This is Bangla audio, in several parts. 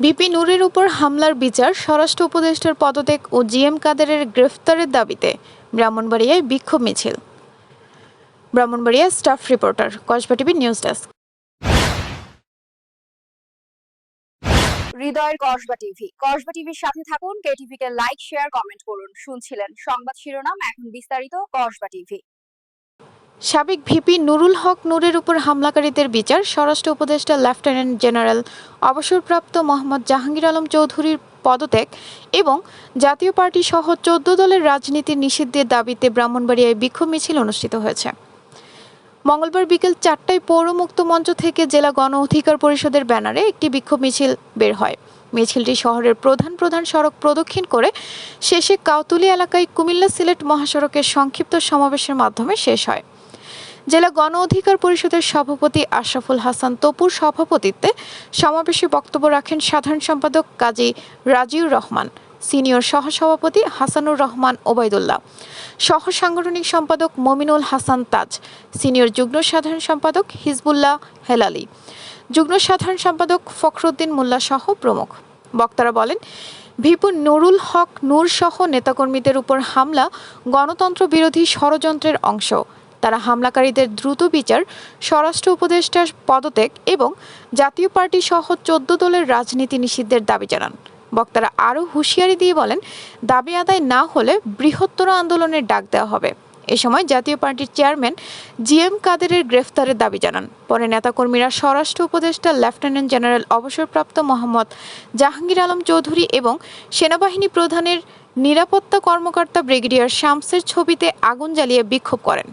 বিপি নূরের উপর হামলার বিচার স্বরাষ্ট্র উপদেষ্টার পদত্যাগ ও জিএম কাদেরের গ্রেফতারের দাবিতে ব্রাহ্মণবাড়িয়ায় বিক্ষোভ মিছিল। Brahmanbaria staff reporter, Kasba TV news desk. হৃদয়ের কসবা টিভি। কসবা টিভির সাথে থাকুন কেটিভি কে লাইক, শেয়ার, কমেন্ট করুন। শুনছিলেন সংবাদ শিরোনাম, এখন বিস্তারিত কসবা টিভি। সাবেক ভিপি নুরুল হক নূরের উপর হামলাকারীদের বিচার, স্বরাষ্ট্র উপদেষ্টা লেফটেন্যান্ট জেনারেল অবসরপ্রাপ্ত মোহাম্মদ জাহাঙ্গীর আলম চৌধুরীর পদত্যাগ এবং জাতীয় পার্টি সহ চোদ্দ দলের রাজনীতির নিষিদ্ধের দাবিতে ব্রাহ্মণবাড়িয়ায় বিক্ষোভ মিছিল অনুষ্ঠিত হয়েছে। মঙ্গলবার বিকেল চারটায় পৌর মুক্ত মঞ্চ থেকে জেলা গণ অধিকার পরিষদের ব্যানারে একটি বিক্ষোভ মিছিল বের হয়। মিছিলটি শহরের প্রধান প্রধান সড়ক প্রদক্ষিণ করে শেষে কাউতুলি এলাকায় কুমিল্লা সিলেট মহাসড়কের সংক্ষিপ্ত সমাবেশের মাধ্যমে শেষ হয়। জেলা গণ অধিকার পরিষদের সভাপতি আশরাফুল হাসান তপুর সভাপতিত্বে সমাবেশে বক্তব্য রাখেন সাধারণ সম্পাদক কাজী রাজিউর রহমান, সিনিয়র সহসভাপতি হাসানুর রহমান ওবায়দুল্লাহ সহ সাংগঠনিক সম্পাদক মমিনুল হাসান তাজ, সিনিয়র যুগ্ম সাধারণ সম্পাদক হিজবুল্লাহ হেলালি, যুগ্ম সাধারণ সম্পাদক ফখরুদ্দিন মোল্লা সহ প্রমুখ। বক্তারা বলেন, ভিপু নুরুল হক নূর সহ নেতাকর্মীদের উপর হামলা গণতন্ত্র বিরোধী ষড়যন্ত্রের অংশ। তারা হামলাকারীদের দ্রুত বিচার, স্বরাষ্ট্র উপদেষ্টার পদত্যাগ এবং জাতীয় পার্টি সহ চোদ্দ দলের রাজনীতি নিষিদ্ধের দাবি জানান। বক্তারা আরও হুঁশিয়ারি দিয়ে বলেন, দাবি আদায় না হলে বৃহত্তর আন্দোলনের ডাক দেওয়া হবে। এ সময় জাতীয় পার্টির চেয়ারম্যান জি এম কাদেরের গ্রেফতারের দাবি জানান। পরে নেতাকর্মীরা স্বরাষ্ট্র উপদেষ্টা লেফটেন্যান্ট জেনারেল অবসরপ্রাপ্ত মোহাম্মদ জাহাঙ্গীর আলম চৌধুরী এবং সেনাবাহিনী প্রধানের নিরাপত্তা কর্মকর্তা ব্রিগেডিয়ার শামসের ছবিতে আগুন জ্বালিয়ে বিক্ষোভ করেন।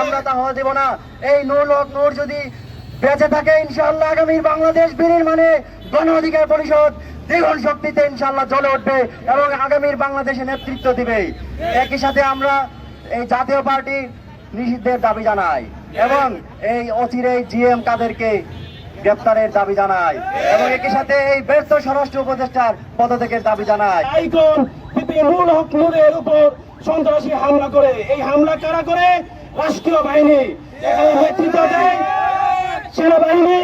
আমরা তা হওয়া দেব না। এই নূর নূর যদি বেঁচে থাকে, ইনশাআল্লাহ আগামীর বাংলাদেশ বিনির্মাণে গণ অধিকার পরিষদ দ্বিগুণ শক্তিতে ইনশাআল্লাহ জ্বলে উঠবে এবং আগামীর বাংলাদেশে নেতৃত্ব দিবে। একই সাথে আমরা এই জাতীয় পার্টি নিষিদ্ধের দাবি জানাই এবং এই অচিরে জিএম কাদেরকে গ্রেপ্তারের দাবি জানাই এবং একই সাথে এই ব্যর্থ স্বরাষ্ট্র উপদেষ্টার পদত্যাগের দাবি জানাই। আইকন হক নূরের উপর সন্ত্রাসী হামলা করে। এই হামলা কারা করে? রাষ্ট্রীয় বাহিনী। নেতৃত্ব দেয় সেনাবাহিনী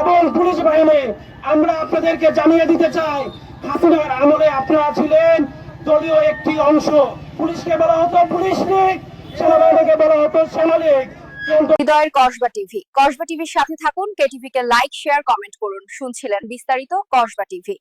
এবং পুলিশ বাহিনীর, আমরা আপনাদেরকে জানিয়ে দিতে চাই, হাসিনার আমলে আপনারা ছিলেন দলীয় একটি অংশ। পুলিশকে বলা হতো পুলিশ লীগ, সেনাবাহিনীকে বলা হতো সেনালীগ। হৃদয়ের কসবা টিভি। কসবা টিভির সাথে থাকুন কেটিভি কে লাইক শেয়ার কমেন্ট করুন। শুনছিলেন বিস্তারিত কসবা টিভি।